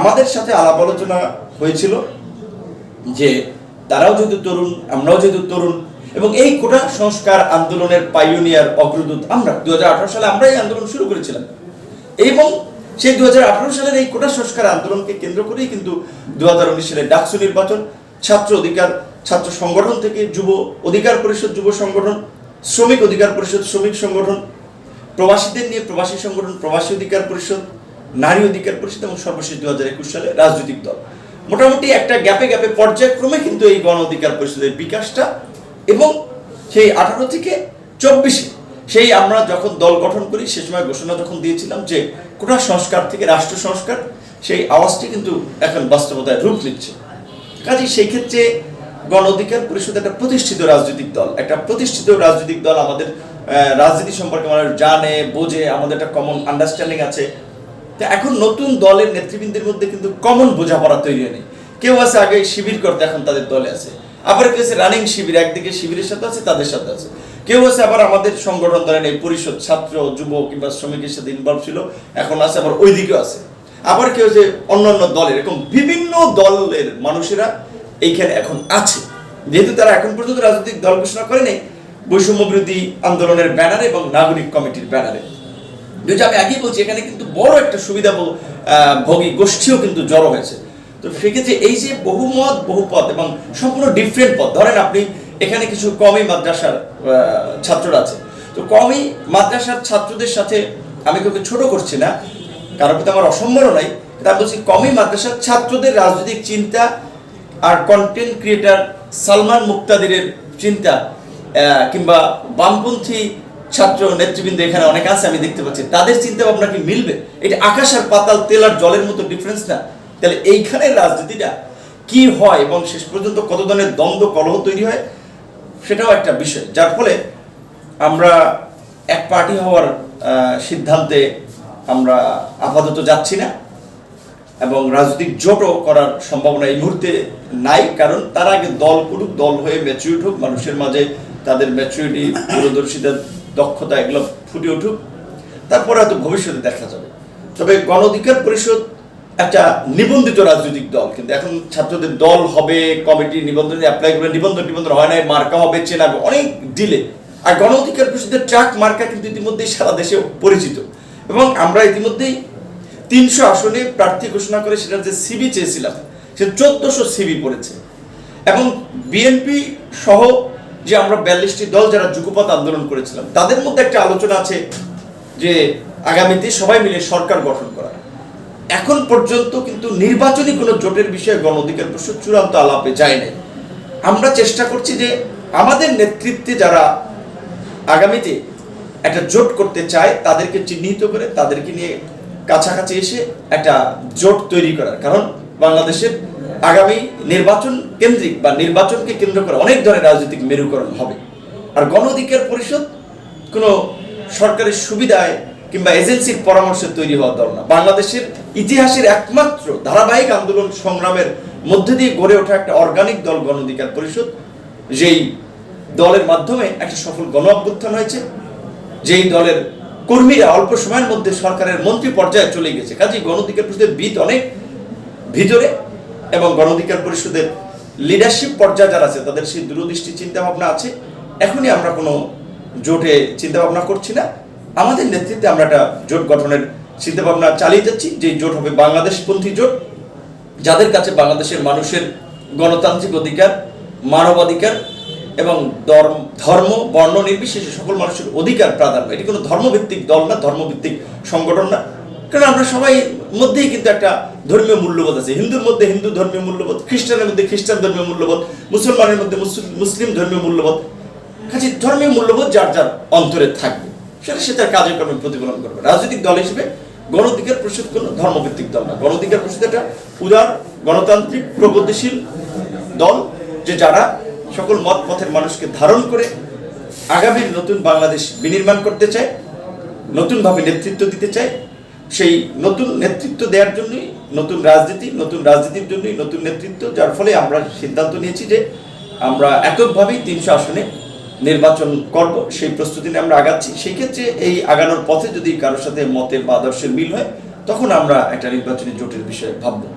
আমাদের সাথে আলাপ আলোচনা হয়েছিল যে তারাও যেহেতু তরুণ, আমরাও যেহেতু তরুণ, এবং এই কোটা সংস্কার আন্দোলনের পাইওনিয়ার অগ্রদূত আমরা, দুহাজার আঠারো সালে আমরাই আন্দোলন শুরু করেছিলাম। এবং সেই দুহাজার আঠারো সালের এই কোটা সংস্কার আন্দোলনকে কেন্দ্র করেই কিন্তু দুহাজার উনিশ সালে ডাকসু নির্বাচন, ছাত্র অধিকার, ছাত্র সংগঠন থেকে যুব অধিকার পরিষদ, যুব সংগঠন, শ্রমিক অধিকার পরিষদ, শ্রমিক সংগঠন, প্রবাসীদের নিয়ে প্রবাসী সংগঠন, প্রবাসী অধিকার পরিষদ নারী অধিকার পরিষদ এবং সর্বশেষ দু হাজার একুশ সালে রাজনৈতিক দল। মোটামুটি একটা গ্যাপে গ্যাপে পর্যায়ক্রমে কিন্তু এই গণ অধিকার পরিষদের বিকাশটা এবং সেই আঠারো থেকে চব্বিশে সেই আমরা যখন দল গঠন করি, সে সময় ঘোষণা যখন দিয়েছিলাম যে কোটা সংস্কার থেকে রাষ্ট্র সংস্কার, সেই আওয়াজটি কিন্তু এখন বাস্তবতায় রূপ নিচ্ছে। কাজে সেই ক্ষেত্রে গণ অধিকার পরিষদ একটা প্রতিষ্ঠিত রাজনৈতিক দল। একটা প্রতিষ্ঠিত রাজনৈতিক দল আমাদের রাজনীতি সম্পর্কে মানুষ জানে, বোঝে, আমাদের একটা কমন আন্ডারস্ট্যান্ডিং আছে। এখন নতুন দলের নেতৃবৃন্দের মধ্যে কিন্তু কমন বোঝাপড়া তৈরি হয়নি। কেউ আছে আগে শিবির করতে, এখন তাদের দলে আছে। আবার কেউ আছে রানিং শিবির, একদিকে শিবিরের সাথে আছে, তাদের সাথে আছে। কেউ আছে আবার আমাদের সংগঠন ধরেন এই পরিষদ, ছাত্র যুব কিংবা শ্রমিকের সাথে ইনভলভ ছিল, এখন আছে আবার ওই দিকেও আছে। আবার কেউ যে অন্যান্য দলের, এরকম বিভিন্ন দলের মানুষেরা এইখানে এখন আছে। যেহেতু তারা এখন পর্যন্ত রাজনৈতিক দল ঘোষণা করেনি, বৈষম্য বিরোধী আন্দোলনের ব্যানারে এবং নাগরিক কমিটির ব্যানারে। আমি আগেই বলছি, এখানে কিন্তু বড় একটা সুবিধা ভোগী গোষ্ঠীও কিন্তু জড়ো হয়েছে। তো সেক্ষেত্রে এই যে বহুমত, বহুপদ এবং সম্পূর্ণ ডিফারেন্ট পথ ধরেন আপনি এখানে কিছু কমই মাদ্রাসার ছাত্ররা আছে। তো কমই মাদ্রাসার ছাত্রদের সাথে আমি কাউকে ছোট করছি না, কারোর প্রতি আমার অসম্মানও নাই আমি বলছি কমই মাদ্রাসার ছাত্রদের রাজনৈতিক চিন্তা আর কন্টেন্ট ক্রিয়েটার সালমান মুক্তাদিরের চিন্তা কিংবা বামপন্থী ছাত্র নেতৃবৃন্দ এখানে অনেক আছে, আমি দেখতে পাচ্ছি। তাদের চিন্তা ভাবনা কি মিলবে? এটা আকাশ আর পাতাল তেল আর জলের মতো ডিফারেন্স না? তাহলে এইখানে রাজনীতিটা কি হয় এবং শেষ পর্যন্ত কত ধরনের দ্বন্দ্ব, কলহ তৈরি হয়? সেটাও একটা বিষয়। যার ফলে আমরা এক পার্টি হওয়ার সিদ্ধান্তে আমরা আপাতত যাচ্ছি না এবং রাজনৈতিক জোটও করার সম্ভাবনা এই মুহূর্তে নাই, কারণ তার আগে দল করুক, দল হয়ে ম্যাচুরিট হোক, মানুষের মাঝে তাদের ম্যাচুরিটি দূরদর্শিতা দক্ষতা এগুলো ফুটে উঠুক, তারপরে হয়তো ভবিষ্যতে দেখা যাবে। তবে গণ অধিকার পরিষদ একটা নিবন্ধিত রাজনৈতিক দল, কিন্তু এখন ছাত্রদের দল হবে, কমিটি নিবন্ধন অ্যাপ্লাই করবে, নিবন্ধন নিবন্ধন হয় নাই, মার্কা হবে, চেনা হবে, অনেক ডিলে আর গণ অধিকার পরিষদের ট্রাক মার্কা কিন্তু ইতিমধ্যেই সারা দেশে পরিচিত। এবং আমরা ইতিমধ্যেই তিনশো আসনে প্রার্থী ঘোষণা করে সেটার যে সিবি চেয়েছিলাম, সে চোদ্দশো সিবি পড়েছে। এবং বিএনপি সহ যে আমরা বিয়াল্লিশটি দল যারা যুগপথ আন্দোলন করেছিলাম, তাদের মধ্যে একটা আলোচনা আছে যে আগামীতে সবাই মিলে সরকার গঠন করা। এখন পর্যন্ত কিন্তু নির্বাচনী কোনো জোটের বিষয়ে গণ অধিকার পরিষদ চূড়ান্ত আলাপে যায় নাই। আমরা চেষ্টা করছি যে আমাদের নেতৃত্বে যারা আগামীতে একটা জোট করতে চায়, তাদেরকে চিহ্নিত করে তাদেরকে নিয়ে কাছাকাছি এসে একটা জোট তৈরি করার। কারণ বাংলাদেশের আগামী নির্বাচন কেন্দ্রিক বা নির্বাচনকে কেন্দ্র করে অনেক ধরনের রাজনৈতিক মেরুকরণ হবে। আর গণ অধিকার পরিষদ কোনো সরকারের সুবিধায় কিংবা এজেন্সির পরামর্শে তৈরি হওয়া দল না। বাংলাদেশের ইতিহাসের একমাত্র ধারাবাহিক আন্দোলন সংগ্রামের মধ্যে দিয়ে গড়ে ওঠা একটা অর্গানিক দল গণ অধিকার পরিষদ, যেই দলের মাধ্যমে একটা সফল গণ অভ্যুত্থান হয়েছে, যেই দলের কর্মীরা অল্প সময়ের মধ্যে সরকারের মন্ত্রী পর্যায়ে চলে গেছে। কাজেই গণ অধিকার পরিষদের বিদ অনেক ভিতরে এবং গণ অধিকার পরিষদের লিডারশিপ পর্যায়ে যারা আছে, তাদের সেই দূরদৃষ্টি চিন্তা ভাবনা আছে। এখনই আমরা কোনো জোটে চিন্তা ভাবনা করছি না। আমাদের নেতৃত্বে আমরা একটা জোট গঠনের চিন্তা ভাবনা চালিয়ে যাচ্ছি যে জোট হবে বাংলাদেশপন্থী জোট, যাদের কাছে বাংলাদেশের মানুষের গণতান্ত্রিক অধিকার, মানবাধিকার এবং ধর্ম ধর্ম, বর্ণ নির্বিশেষে সকল মানুষের অধিকার প্রাধান্য। এটি কোনো ধর্মভিত্তিক দল না, ধর্মভিত্তিক সংগঠন না। কারণ আমরা সবাই মধ্যেই কিন্তু একটা ধর্মীয় মূল্যবোধ আছে। হিন্দুর মধ্যে হিন্দু ধর্মীয় মূল্যবোধ, খ্রিস্টানের মধ্যে খ্রিস্টান ধর্মীয় মূল্যবোধ, মুসলমানের মধ্যে মুসলিম- ধর্মীয় মূল্যবোধ। কাজে ধর্মীয় মূল্যবোধ যার যার অন্তরে থাকবে, সেটা সে তার কার্যক্রমে প্রতিফলন করবে। রাজনৈতিক দল হিসেবে গণ অধিকার পরিষদ কোনো ধর্মভিত্তিক দল না। গণ অধিকার পরিষদ একটা উদার, গণতান্ত্রিক, প্রগতিশীল দল, যে যারা সকল মত পথের মানুষকে ধারণ করে আগামীর নতুন বাংলাদেশ বিনির্মাণ করতে চায়, নতুনভাবে নেতৃত্ব দিতে চায় সেই নতুন নেতৃত্ব দেওয়ার জন্যই, নতুন রাজনীতি, নতুন রাজনীতির জন্যই নতুন নেতৃত্ব, যার ফলে আমরা সিদ্ধান্ত নিয়েছি যে আমরা এককভাবেই তিনশো আসনে নির্বাচন করব, সেই প্রস্তুতি নিয়ে আমরা আগাচ্ছি। সেই ক্ষেত্রে এই আগানোর পথে যদি কারোর সাথে মতের বা আদর্শের মিল হয়, তখন আমরা একটা নির্বাচনী জোটের বিষয়ে ভাববো।